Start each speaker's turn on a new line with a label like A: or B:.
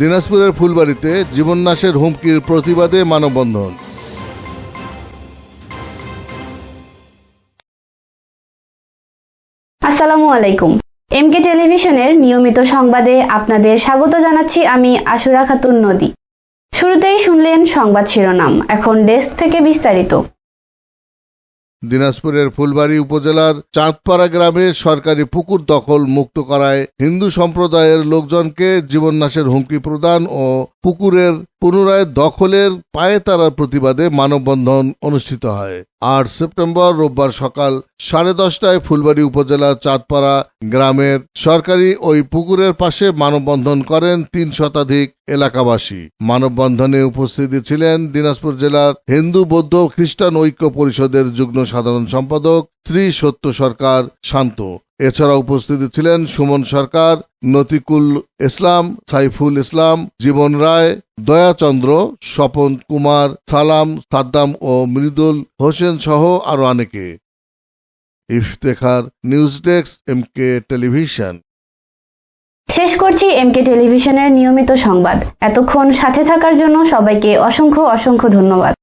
A: দিনাজপুরের ফুলবাড়িতে জীবননাশের হুমকির প্রতিবাদে মানববন্ধন।
B: আসসালামু আলাইকুম। এমকে টেলিভিশনের নিয়মিত সংবাদে আপনাদের স্বাগত জানাচ্ছি আমি আশুরা খাতুন নদী। শুরুতেই শুনলেন সংবাদ শিরোনাম, এখন ডেস্ক থেকে বিস্তারিত।
A: দিনাজপুরের ফুলবাড়ি উপজেলার চাঁদপাড়া গ্রামে সরকারি পুকুর দখল মুক্ত করায় হিন্দু সম্প্রদায়ের লোকজনকে জীবননাশের হুমকি প্রদান ও পুকুরের পুনরায় দখলের পায়ে তারার প্রতিবাদে মানববন্ধন অনুষ্ঠিত হয়। আট সেপ্টেম্বর রোববার সকাল সাড়ে দশটায় ফুলবাড়ি উপজেলার চাঁদপাড়া গ্রামের সরকারি ওই পুকুরের পাশে মানববন্ধন করেন তিন শতাধিক এলাকাবাসী। মানববন্ধনে উপস্থিতি ছিলেন দিনাজপুর জেলার হিন্দু বৌদ্ধ খ্রিস্টান ঐক্য পরিষদের যুগ্ম সাধারণ সম্পাদক শ্রী সত্য সরকার শান্ত। এছাড়া উপস্থিত ছিলেন সুমন সরকার, নতিকুল ইসলাম, সাইফুল ইসলাম, জীবন রায়, দয়াচন্দ্র, স্বপন কুমার, সালাম, সাদ্দাম ও মৃদুল হোসেন সহ আরও অনেকে। Iftekhar news desk M K television.
B: শেষ করছি এমকে টেলিভিশনের নিয়মিত সংবাদ। এতক্ষণ সাথে থাকার জন্য সবাইকে অসংখ্য অসংখ্য ধন্যবাদ।